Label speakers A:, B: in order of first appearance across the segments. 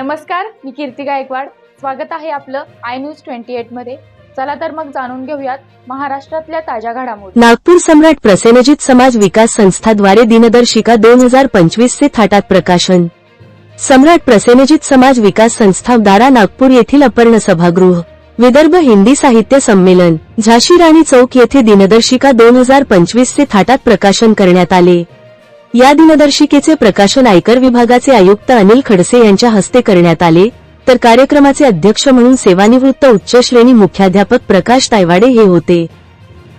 A: नमस्कार मी कीर्ती गायकवाड. स्वागत आहे आपलं आय न्यूज ट्वेंटी एटमध्ये. चला तर मग जाणून घेऊयात महाराष्ट्रातल्या ताज्या घडामोडी.
B: नागपूर सम्राट प्रसेनजित समाज विकास संस्थाद्वारे दिनदर्शिका दोन हजार पंचवीस चे थाटात प्रकाशन. सम्राट प्रसेनजित समाज विकास संस्था दारा नागपूर येथील अपर्ण सभागृह. विदर्भ हिंदी साहित्य संमेलन. झाशी राणी चौक येथे दिनदर्शिका दोन हजार पंचवीस चे थाटात प्रकाशन करण्यात आले. या दिनदर्शिकेचे प्रकाशन आयकर विभागाचे आयुक्त अनिल खडसे यांच्या हस्ते करण्यात आले. तर कार्यक्रमाचे अध्यक्ष म्हणून सेवानिवृत्त उच्च श्रेणी मुख्याध्यापक प्रकाश तायवाडे हे होते.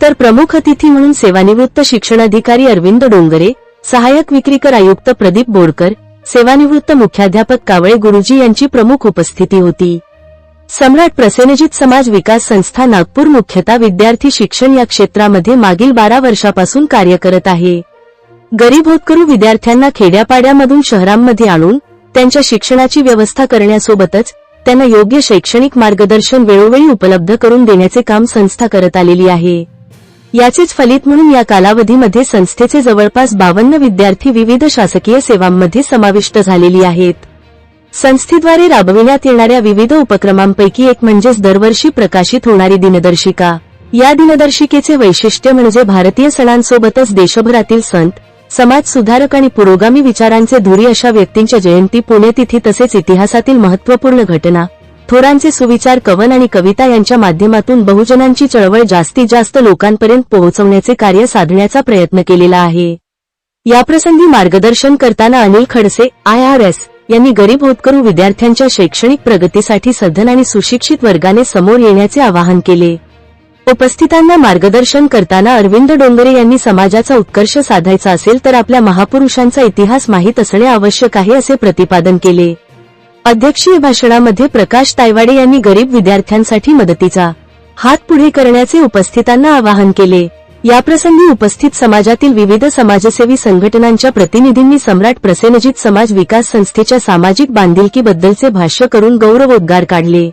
B: तर प्रमुख अतिथी म्हणून सेवानिवृत्त शिक्षणाधिकारी अरविंद डोंगरे सहाय्यक विक्रीकर आयुक्त प्रदीप बोरकर सेवानिवृत्त मुख्याध्यापक कावळे गुरुजी यांची प्रमुख उपस्थिती होती. सम्राट प्रसेनजित समाज विकास संस्था नागपूर मुख्यतः विद्यार्थी शिक्षण या क्षेत्रामध्ये मागील बारा वर्षापासून कार्य करत आहे. गरीब होतकरू विद्यार्थ्यांना खेड्यापाड्यामधून शहरांमध्ये आणून त्यांच्या शिक्षणाची व्यवस्था करण्यासोबतच त्यांना योग्य शैक्षणिक मार्गदर्शन वेळोवेळी उपलब्ध करून देण्याचे काम संस्था करत आलेली आहे. याचेच फलित म्हणून या कालावधीमध्ये संस्थेचे जवळपास बावन्न विद्यार्थी विविध शासकीय सेवांमध्ये समाविष्ट झालेली आहेत. संस्थेद्वारे राबविण्यात येणाऱ्या विविध उपक्रमांपैकी एक म्हणजेच दरवर्षी प्रकाशित होणारी दिनदर्शिका. या दिनदर्शिकेचे वैशिष्ट्य म्हणजे भारतीय सणांसोबतच देशभरातील संत समाज सुधारक आणि पुरोगामी विचारांचे धुरी अशा व्यक्तींच्या जयंती पुण्यतिथी तसेच इतिहासातील महत्त्वपूर्ण घटना. थोरांचे सुविचार कवन आणि कविता यांच्या माध्यमातून बहुजनांची चळवळ जास्तीत जास्त लोकांपर्यंत पोहोचवण्याचे कार्य साधण्याचा प्रयत्न केलेला आहे. याप्रसंगी मार्गदर्शन करताना Anil Khadse I R S यांनी गरीब होतकरू विद्यार्थ्यांच्या शैक्षणिक प्रगतीसाठी सधन आणि सुशिक्षित वर्गाने समोर येण्याचे आवाहन केले. उपस्थितांना मार्गदर्शन करताना अरविंद डोंगरे यांनी समाजाचा उत्कर्ष साधायचा असेल तर आपल्या महापुरुषांचा इतिहास माहीत असणे आवश्यक आहे असे प्रतिपादन केले. अध्यक्षीय भाषणामध्ये प्रकाश तायवाडे यांनी गरीब विद्यार्थ्यांसाठी मदतीचा हात पुढे करण्याचे उपस्थितांना आवाहन केले. याप्रसंगी उपस्थित समाजातील विविध समाजसेवी संघटनांच्या प्रतिनिधींनी सम्राट प्रसेनजित समाज विकास संस्थेच्या सामाजिक बांधिलकीबद्दलचे भाष्य करून गौरवोद्गार काढले.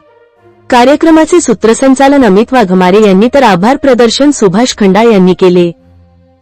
B: कार्यक्रमाचे सूत्रसंचालन अमित वाघमारे यांनी तर आभार प्रदर्शन सुभाष खंडाळ यांनी केले.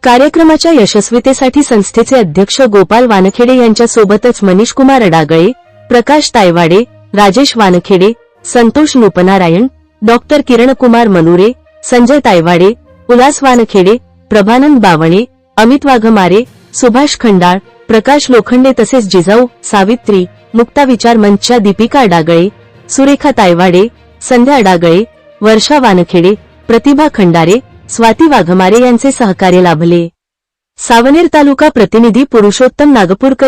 B: कार्यक्रमाच्या यशस्वीतेसाठी संस्थेचे अध्यक्ष गोपाल वानखेडे यांच्यासोबतच मनीष कुमार अडागळे प्रकाश तायवाडे राजेश वानखेडे संतोष नुपनारायण डॉक्टर किरणकुमार मनुरे संजय तायवाडे उल्हास वानखेडे प्रभानंद बावणे अमित वाघमारे सुभाष खंडाळ प्रकाश लोखंडे तसेच जिजाऊ सावित्री मुक्ता विचार मंचच्या दीपिका अडागळे सुरेखा तायवाडे संध्या डागळे वर्षा वानखेडे प्रतिभा खंडारे स्वाती वाघमारे यांचे सहकार्य लाभले. सावनेर तालुका प्रतिनिधी पुरुषोत्तम नागपूरकर